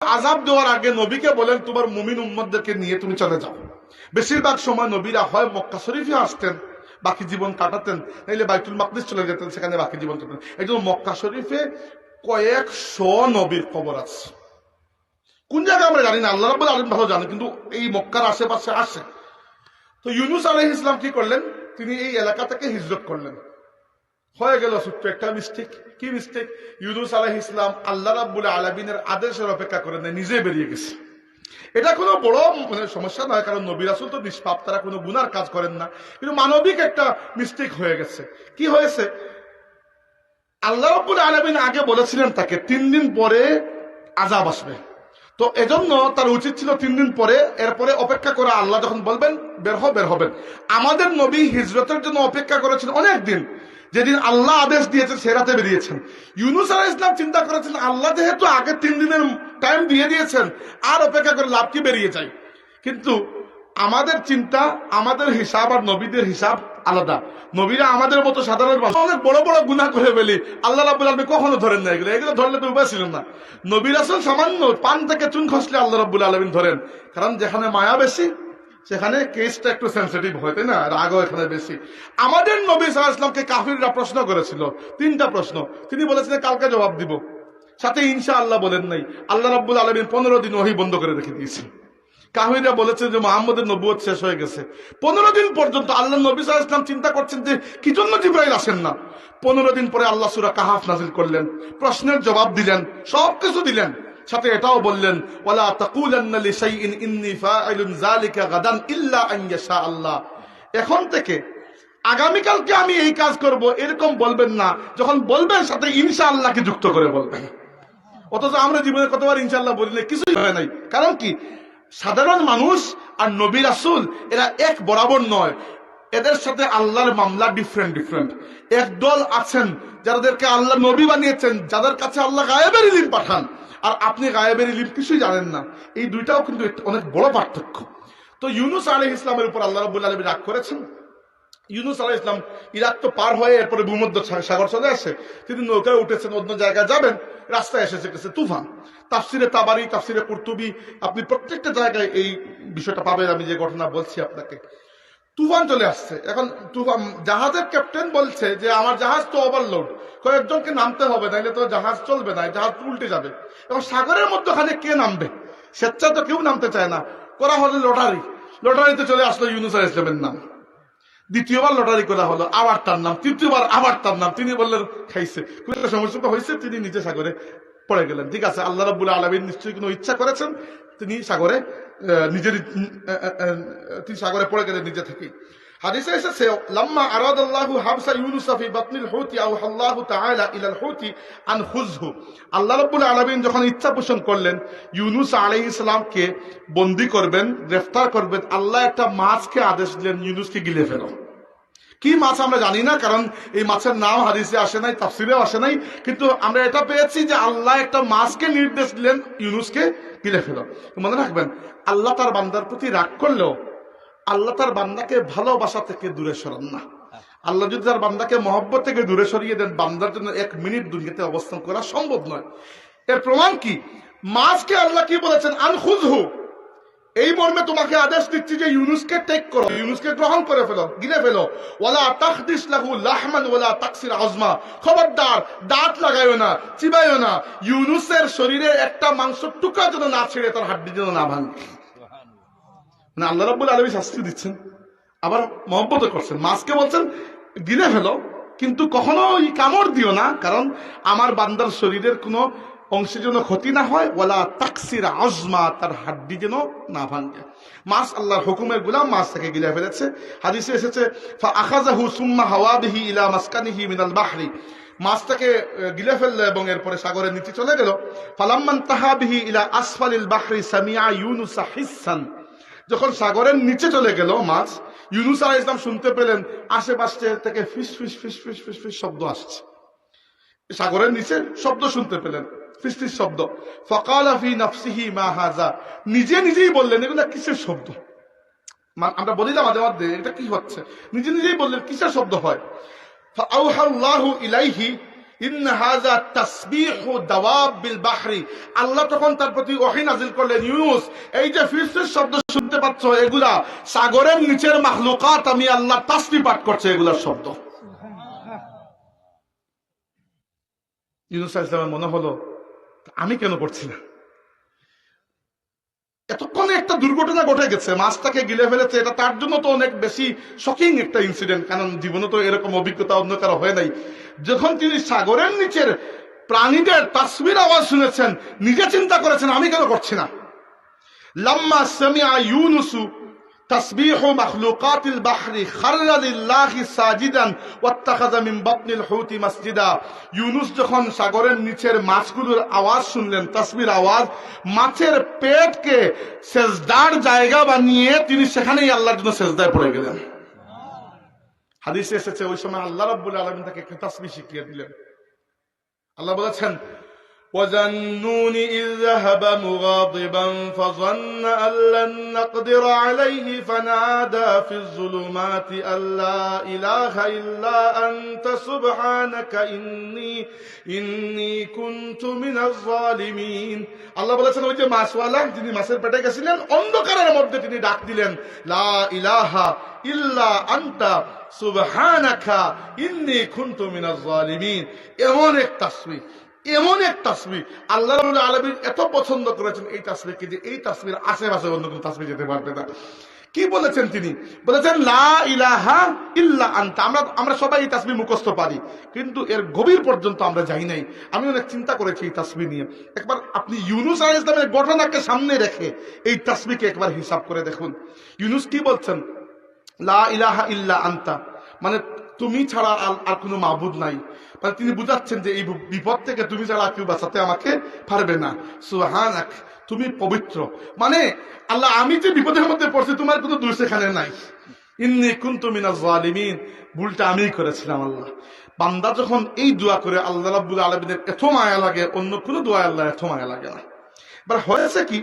আজাব দেওয়ার আগে নবীকে বলেন, তোমার মুমিন উম্মদদেরকে নিয়ে তুমি চলে যাও। বেশিরভাগ সময় নবীরা হয় মক্কা শরীফে আসতেন, বাকি জীবন কাটাতেন, নাইলে বাইতুল মাকদিস চলে যেতেন, সেখানে বাকি জীবন কাটাতেন। এই জন্য মক্কা শরীফে কয়েকশো নবীর খবর আছে। কোন জায়গায় আমরা জানি না, আল্লাহ রাব্বুল আলম ভালো জানে, কিন্তু এই মক্কার আশেপাশে আসে। তো ইউনুস আলহ ইসলাম কি করলেন? তিনি এই এলাকা থেকে হিজরত করলেন। হয়ে গেল ছোট্ট একটা মিস্টেক কি মিস্টেক ইউনুস আলহ ইসলাম আল্লাহ রাব্বুল আলমিনের আদেশের অপেক্ষা করে নেয় নিজে বেরিয়ে গেছে। এটা কোনো বড় মানে সমস্যা নয়, কারণ নবী রাসুল তো নিষ্পাপ, তারা কোনো গুনার কাজ করেন না। কিন্তু মানবিক একটা মিস্টেক হয়ে গেছে। কি হয়েছে? আল্লাহ রব্বুল আলমিন আগে বলেছিলেন তাকে, তিন দিন পরে আজাব আসবে। তো এজন্য তার উচিত ছিল তিন দিন পরে, এরপরে অপেক্ষা করা। আল্লাহ যখন বলবেন, বের হ বের হবেন। আমাদের নবী হিজরতের জন্য অপেক্ষা করেছেন অনেক দিন। যেদিন আল্লাহ আদেশ দিয়েছেন সে রাতে বেরিয়েছেন। ইউনুস আলাহ ইসলাম চিন্তা করেছেন, আল্লাহ যেহেতু আগে তিন দিনের টাইম দিয়ে দিয়েছেন, আর অপেক্ষা করে লাভ কি বেরিয়ে যায়? কিন্তু আমাদের চিন্তা, আমাদের হিসাব আর নবীদের হিসাব আলাদা। নবীরা আমাদের মতো সাধারণ অনেক বড় বড় গুণা করে ফেলি। আল্লাহ রাবুল আলমী কখনো ধরেন না এগুলো। এগুলো ধরলে তো উপায় ছিল না। নবীর আসল সামান্য পান থেকে চুন খসলে আল্লাহ রাবুল আলমিন ধরেন। কারণ যেখানে মায়া বেশি সেখানে কেসটা একটু সেন্সিটিভ হয়, তাই না? রাগও এখানে বেশি। আমাদের নবী সাল্লাহ ইসলামকে কাফিররা প্রশ্ন করেছিল, তিনটা প্রশ্ন। তিনি বলেছিলেন, কালকে জবাব দিব। সাথে ইনশা আল্লাহ বলেন নাই, আল্লাহ রাব্বুল আলমিন পনেরো দিন ওহি বন্ধ করে রেখে দিয়েছেন। কাহিরা বলেছে যে মোহাম্মদের নবুয়ত শেষ হয়ে গেছে। পনেরো দিন পর্যন্ত আল্লাহ নবী সাল্লাহ ইসলাম চিন্তা করছেন যে, কি জন্য জিব্রাইল আসেন না? পনেরো দিন পরে আল্লাহ সুরা কাহাফ নাজিল করলেন, প্রশ্নের জবাব দিলেন সব কিছু দিলেন। সাথে এটাও বললেন গাদান আল্লাহ। এখন থেকে আগামীকালকে আমি এই কাজ করব, এরকম বলবেন না। যখন বলবেন, সাথে ইনশাআল্লাহকে যুক্ত করে বলবেন। অথচ আমরা জীবনে কতবার ইনশাল্লাহ বলি না, কিছুই হয় নাই। কারণ কি? সাধারণ মানুষ আর নবী রাসুল, এরা এক বরাবর নয়। এদের সাথে আল্লাহর মামলা ডিফারেন্ট ডিফারেন্ট একদল আছেন, যাদেরকে আল্লাহ নবী বানিয়েছেন, যাদের কাছে আল্লাহ গায়েবের ইলিম পাঠান। আর আপনি গায়েবের ইলিম কিছুই জানেন না। এই দুইটাও কিন্তু অনেক বড় পার্থক্য। তো ইউনুস আলহ ইসলামের উপর আল্লাহ রবুল্লা আলমী রাগ করেছেন। ইউনুস আলাহ ইসলাম ইরাক তো পার হয়ে এরপরে ভূমধ্য সাগর চলে আসে। তিনি নৌকায় উঠেছেন, অন্য জায়গায় যাবেন, রাস্তায় এসেছে গেছে তুফান। তাফসিরে তাবারি, তাফসিরে কুর্তুবি, আপনি প্রত্যেকটা জায়গায় এই বিষয়টা পাবেন, আমি যে ঘটনা বলছি আপনাকে। তুফান চলে আসছে। এখন তুফান, জাহাজের ক্যাপ্টেন বলছে যে, আমার জাহাজ তো ওভারলোড কয়েকজনকে নামতে হবে, নাইলে তো জাহাজ চলবে না জাহাজ উল্টে যাবে। এবং সাগরের মধ্যখানে কে নামবে? স্বেচ্ছা তো কেউ নামতে চায় না। করা হলো লটারি। লটারিতে চলে আসলো ইউনুস ইসলামের নাম। দ্বিতীয়বার লটারি করা হলো, আবার তার নাম। তৃতীয়বার আবার তার নাম। তিনি বললেন, খাইছে। সমস্যা হয়েছে, তিনি নিজে সাগরে পড়ে গেলেন। ঠিক আছে, আল্লাহ রাবুল আলমিন নিশ্চয়ই কোনো ইচ্ছা করেছেন? তিনি সাগরে নিজের তিনি সাগরে পড়ে গেলেন নিজে থেকেই হাদিসে এসেছে লাম্মা আরাদ আল্লাহু হাবসা ইউনুস ফি বাতনিল হুতি আও আল্লাহু তাআলা ইলাল হুতি আন খুযহু আল্লাহ রাব্বুল আলামিন যখন ইচ্ছা পোষণ করলেন, ইউনুস আলাইহিস সালামকে বন্দী করবেন, গ্রেফতার করবেন, আল্লাহ একটা মাছকে আদেশ দিলেন, ইউনুসকে গিলে ফেলো। কি মাছ আমরা জানি না, কারণ এই মাছের নাম হাদিসে আসে নাই, তাফসিরেও আসে নাই, কিন্তু আমরা এটা পেয়েছি যে আল্লাহ একটা মাছকে নির্দেশ দিলেন, ইউনুসকে গিলে ফেলো। মনে রাখবেন, আল্লাহ তার বান্দার প্রতি রাগ করলেও আল্লাহ তার বান্দাকে ভালোবাসা থেকে দূরে সরান না। আল্লাহ যদি তার বান্দাকে মহব্বত থেকে দূরে সরিয়ে দেন, বান্দার জন্য এক মিনিট দুনিয়াতে অবস্থান করা সম্ভব নয়। এর প্রমাণ কি? মাছকে আল্লাহ কি বলেছেন? আনখুজহু এই মর্মে তোমাকে আদেশ দিচ্ছি যে ইউনুসকে টেক করো, ইউনুসকে গ্রহণ করে ফেলো, গিলে ফেলো। ওয়ালা তাখদিস লাহু লাহমান ওয়ালা তাকসির আজমা। খবরদার, দাঁত লাগাইও না চিবাইও না। ইউনুসের শরীরে একটা মাংস টুকরা যেন না ছেড়ে, তার হাড্ডি যেন না ভাঙে। মানে আল্লাহ রাব্বুল আলমী শাস্তি দিচ্ছেন। আবার মহব্বত করছেন। মাছকে বলছেন, গিলে ফেলো, কিন্তু কখনো কামড় দিও না, কারণ আমার বান্দার শরীরের কোনো অংশে যেন ক্ষতি না হয় ওলা তাকসির আজমা, তার হাড্ডি যেন না ভাঙে। মাছ আল্লাহর হুকুমের গুলাম, মাছ থেকে গিলে ফেলেছে। হাদিসে এসেছে আখাজাহু সুম্মা হাওয়াবিহি ইলা মাসকানিহি মিনাল বাহরি। মাছটাকে গিলে ফেলল এবং এরপরে সাগরের নিচে চলে গেল। ফালাম্মান তাহাবিহি ইলা আসফালিল বাহরি সামিয়া ইউনুসা হিসান। যখন সাগরের নিচে চলে গেল মাছ, ইউনুস আলাহ ইসলাম শুনতে পেলেন, আশেপাশে থেকে ফিস ফিস ফিস ফিস ফিস ফিস শব্দ আসছে। সাগরের নিচে শব্দ শুনতে পেলেন। ফিস শব্দ। ফকালা ফি নাফসিহি মা হাজা। নিজে নিজেই বললেন এগুলা কিসের শব্দ? আমরা বলি না মাঝে মধ্যে এটা কি হচ্ছে? নিজে নিজেই বললেন কিসের শব্দ হয়? ইলাইহি আল্লাহ তখন তার প্রতি ওহী নাজিল করলেন ইউনুস এই যে ফিসফিস শব্দ শুনতে পাচ্ছ এগুলা সাগরের নিচের মাখলুকাত আমি আল্লাহ তাসবিহ পাঠ করছে এগুলার শব্দ। ইউনুস আলাইহিস মনে হলো আমি কেন করছি না? এতক্ষণে একটা দুর্ঘটনা ঘটে গেছে, মাছটাকে গিলে ফেলেছে, এটা তার জন্য তো অনেক বেশি শকিং একটা ইনসিডেন্ট কারণ জীবনে তো এরকম অভিজ্ঞতা অন্য কারও হয় নাই। যখন তিনি সাগরের নিচের প্রাণীদের তাসবির আওয়াজ শুনেছেন, নিজে চিন্তা করেছেন, আমি কেন করছি না? লাম্মা সামিআ ইউনুসু تسبيح مخلوقات البحر خر لله ساجدا واتخذ من بطن الحوت مسجدا ইউনুস যখন সাগরের নিচের মাছগুলোর আওয়াজ শুনলেন তাসবির আওয়াজ মাছের পেটকে সেজদার জায়গা বানিয়ে তিনি সেখানেই আল্লাহর জন্য সেজদায় পড়ে গেলেন হাদিসে এসেছে ওই সময় আল্লাহ রাব্বুল আলামিন তাকে একটা তাসবিহ শিখিয়ে দিলেন আল্লাহ বলেছেন وذنون إذ ذهب مغاضبا فظن أن لن نقدر عليه فنادى في الظلمات أن لا إله إلا أنت سبحانك إني إني كنت من الظالمين আল্লাহ বলেছেন ওই যে মাছওয়ালা যিনি মাছের পেটে গেছিলেন অন্ধকারের মধ্যে তিনি ডাক দিলেন লা ইলাহা ইল্লা আন্তা সুবহানাকা ইন্নী কুনতু মিনাজ জালিমিন এমন এক তাসবিহ এমন এক তাসবি আল্লাহ আলামিন এত পছন্দ করেছেন এই তাসবিহকে যে এই তাসবির আশেপাশে অন্য কোনো তাসবিহ যেতে পারবে না। কি বলেছেন তিনি? বলেছেন, লা ইলাহা ইল্লা আনতা। আমরা আমরা সবাই এই তাসবিহ মুখস্থ পারি, কিন্তু এর গভীর পর্যন্ত আমরা যাই নাই। আমি অনেক চিন্তা করেছি এই তাসবিহ নিয়ে। একবার আপনি ইউনুস আলাইহিস ইসলামের ঘটনাকে সামনে রেখে এই তাসবিহকে একবার হিসাব করে দেখুন। ইউনুস কি বলছেন? লা ইলাহা ইল্লা আনতা। মানে তুমি ছাড়া আর কোনো মাহবুদ নাই। মানে তিনি বুঝাচ্ছেন যে এই বিপদ থেকে তুমি ছাড়া কেউ বাঁচাতে আমাকে পারবে না। সুহানাক তুমি পবিত্র। মানে আল্লাহ, আমি যে বিপদের মধ্যে পড়ছি, তোমার কোনো দোষ এখানে নাই। ইন্নি কুনতু মিনাজ জালিমিন। ভুলটা আমিই করেছিলাম আল্লাহ। বান্দা যখন এই দোয়া করে, আল্লাহ রাব্বুল আলামিনের এত মায়া লাগে, অন্য কোনো দোয়া আল্লাহ এত মায়া লাগে না। এবার হয়েছে কি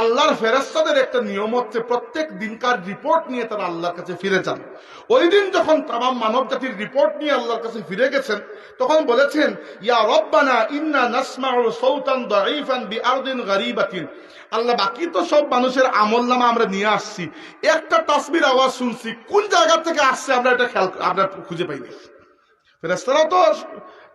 আল্লাহর ফেরেস্তাদের একটা নিয়ম হচ্ছে প্রত্যেক দিনকার রিপোর্ট নিয়ে তারা আল্লাহর কাছে ফিরে যান। ওই দিন যখন তামাম মানব জাতির রিপোর্ট নিয়ে আল্লাহর কাছে ফিরে গেছেন, তখন বলেছেন, ইয়া রব্বানা ইন্না নাসমাউ সাউতান দাঈফান বিআরদিন গারিবাতিন। আল্লাহ, বাকি তো সব মানুষের আমল নামা আমরা নিয়ে আসছি। একটা তাসবির আওয়াজ শুনছি, কোন জায়গা থেকে আসছে আমরা এটা খেয়াল আমরা খুঁজে পাইনি। ফেরেস্তারা তো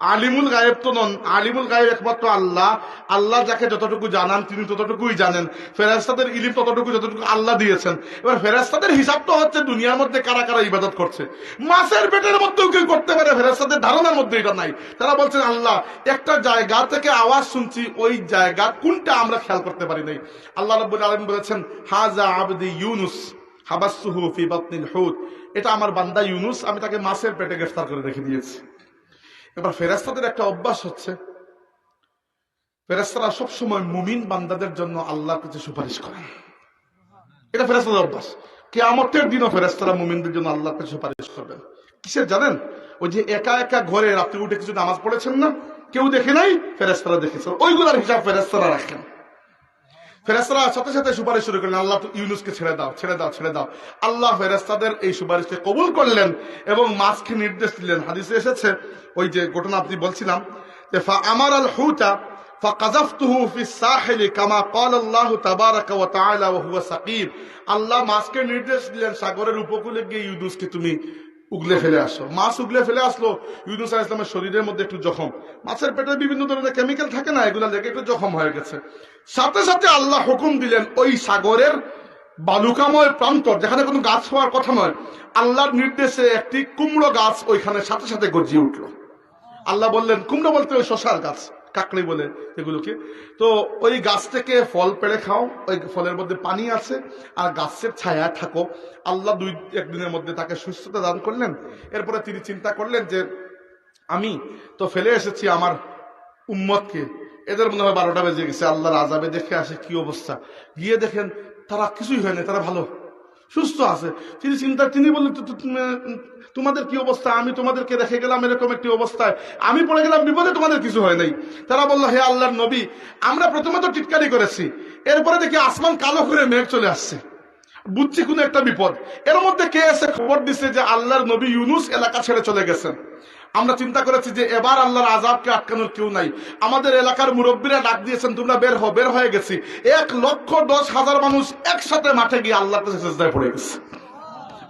আলিমুল গায়েব তো নন, আলিমুল গায়েব একমাত্র আল্লাহ। আল্লাহ যাকে যতটুকু জানান, তিনি ততটুকুই জানেন। ফেরেস্তাদের ইলিম ততটুকু, যতটুকু আল্লাহ দিয়েছেন। এবার ফেরেস্তাদের হিসাব তো হচ্ছে দুনিয়ার মধ্যে কারা কারা ইবাদত করছে। মাছের পেটের মধ্যেও কেউ করতে পারে ফেরেস্তাদের ধারণার মধ্যে এটা নাই। তারা বলছেন, আল্লাহ, একটা জায়গা থেকে আওয়াজ শুনছি, ওই জায়গা কোনটা আমরা খেয়াল করতে পারি নাই। আল্লাহ রব্বুল আলম বলেছেন, হাজা আবদি ইউনুস হাবাসুহু ফি বাতনিল হুদ। এটা আমার বান্দা ইউনুস, আমি তাকে মাছের পেটে গ্রেফতার করে রেখে দিয়েছি। এবার ফেরাস্তাদের একটা অভ্যাস হচ্ছে। ফেরেস্তারা সবসময় মুমিন বান্দাদের জন্য আল্লাহর কাছে সুপারিশ করেন এটা ফেরাস্তাদের অভ্যাস। কে আমতের দিনও ফেরাস্তারা মুমিনদের জন্য আল্লাহর কাছে সুপারিশ করবেন কিসের জানেন? ওই যে একা একা ঘরে রাত্রে উঠে কিছু নামাজ পড়েছেন না? কেউ দেখে নাই? ফেরাস্তারা দেখেছেন ওইগুলার হিসাব ফেরাস্তারা রাখেন। ফেরেস্তারা সাথে সাথে সুপারিশ শুরু করলেন আল্লাহ তো ইউনুসকে ছেড়ে দাও ছেড়ে দাও ছেড়ে দাও আল্লাহ ফেরেস্তাদের এই সুপারিশকে কবুল করলেন এবং মাছকে নির্দেশ দিলেন হাদিসে এসেছে ওই যে ঘটনা আপনি বলছিলাম যে ফা আমার আল হুতা فقذفته في الساحل كما قال الله تبارك وتعالى وهو سقيم আল্লাহ মাছকে নির্দেশ দিলেন সাগরের উপকূলে গিয়ে ইউনুসকে তুমি উগলে ফেলে আসলো। মাছ উগলে ফেলে আসলো ইউনুস আলাইহিস ইসলামের শরীরের মধ্যে একটু জখম। মাছের পেটে বিভিন্ন ধরনের কেমিক্যাল থাকে না, এগুলা লেগে একটু জখম হয়ে গেছে। সাথে সাথে আল্লাহ হুকুম দিলেন, ওই সাগরের বালুকাময় প্রান্তর যেখানে কোনো গাছ হওয়ার কথা নয়, আল্লাহর নির্দেশে একটি কুমড়ো গাছ ওইখানে সাথে সাথে গর্জিয়ে উঠল। আল্লাহ বললেন, কুমড়ো বলতে ওই শশার গাছ। কাকড়ি বলে এগুলোকে। তো ওই গাছ থেকে ফল পেড়ে খাও, ওই ফলের মধ্যে পানি আছে, আর গাছের ছায়া থাকো। আল্লাহ দুই, একদিনের মধ্যে তাকে সুস্থতা দান করলেন। এরপরে তিনি চিন্তা করলেন যে, আমি তো ফেলে এসেছি আমার উম্মতকে। এদের মনে হয় বারোটা বেজে গেছে, আল্লাহর আজাবে দেখে আসে কি অবস্থা। গিয়ে দেখেন, তারা কিছুই হয়নি তারা ভালো। সুস্থ আছে। তিনি চিন্তা, তিনি বললেন, "তো- তো- তোমাদের কি অবস্থা? আমি তোমাদেরকে দেখে গেলাম এরকম একটি অবস্থায়। আমি পড়ে গেলাম বিপদে, তোমাদের কিছু হয় নাই। তারা বলল, হে আল্লাহর নবী, আমরা প্রথমে তো টিটকারি করেছি। এরপরে দেখি আসমান কালো করে মেঘ চলে আসছে। বুঝছি কোনো একটা বিপদ। এর মধ্যে কে এসে খবর দিছে যে আল্লাহর নবী ইউনুস এলাকা ছেড়ে চলে গেছেন? আমরা চিন্তা করেছি যে এবার আল্লাহর আজাবকে আটকানোর কেউ নাই। আমাদের এলাকার মুরব্বীরা ডাক দিয়েছেন, তোমরা বের হো বের হয়ে গেছি। এক লক্ষ দশ হাজার মানুষ একসাথে মাঠে গিয়ে সেজদায় পড়ে গেছে।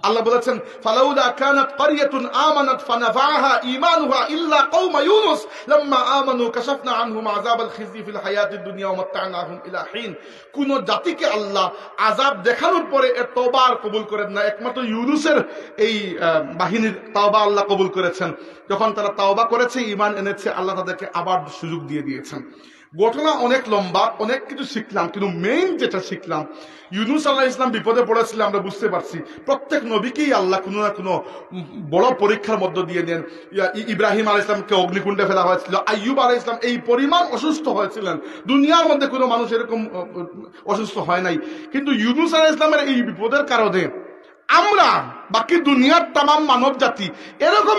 আল্লাহ বলেছেন, ফালাউলা কানাত কারিয়াতুন আমানাত ফানাফাহা ঈমানুহা ইল্লা কওমা ইউনুস, লাম্মা আমানু কাশাফনা আনহুম আযাবাল খিজি ফিল হায়াতিদ দুনিয়া ওয়া মাত্তা'নাহুম ইলা হিন। কোন জাতিকে আল্লাহ আযাব দেখানোর পরে এর তওবা কবুল করেন না। একমাত্র ইউনুসের এই বাহিনীর তাওবা আল্লাহ কবুল করেছেন। যখন তারা তাওবা করেছে, ঈমান এনেছে, আল্লাহ তাদেরকে আবার সুযোগ দিয়ে দিয়েছেন। ঘটনা অনেক লম্বা, অনেক কিছু শিখলাম, কিন্তু মেইন যেটা শিখলাম, ইউনুস আল্লাহ ইসলাম বিপদে পড়েছিল, আমরা বুঝতে পারছি। প্রত্যেক নবীকেই আল্লাহ কোনো না কোনো বড় পরীক্ষার মধ্য দিয়ে নেন। ইব্রাহিম আলাহ ইসলামকে অগ্নিকুণ্ডে ফেলা হয়েছিল, আইয়ুব আলাহ ইসলাম এই পরিমাণ অসুস্থ হয়েছিলেন। দুনিয়ার মধ্যে কোনো মানুষ এরকম অসুস্থ হয় নাই। কিন্তু ইউনুস আলাহ ইসলামের এই বিপদের কারণে আমরা, বাকি দুনিয়ার তাম মানব জাতি এরকম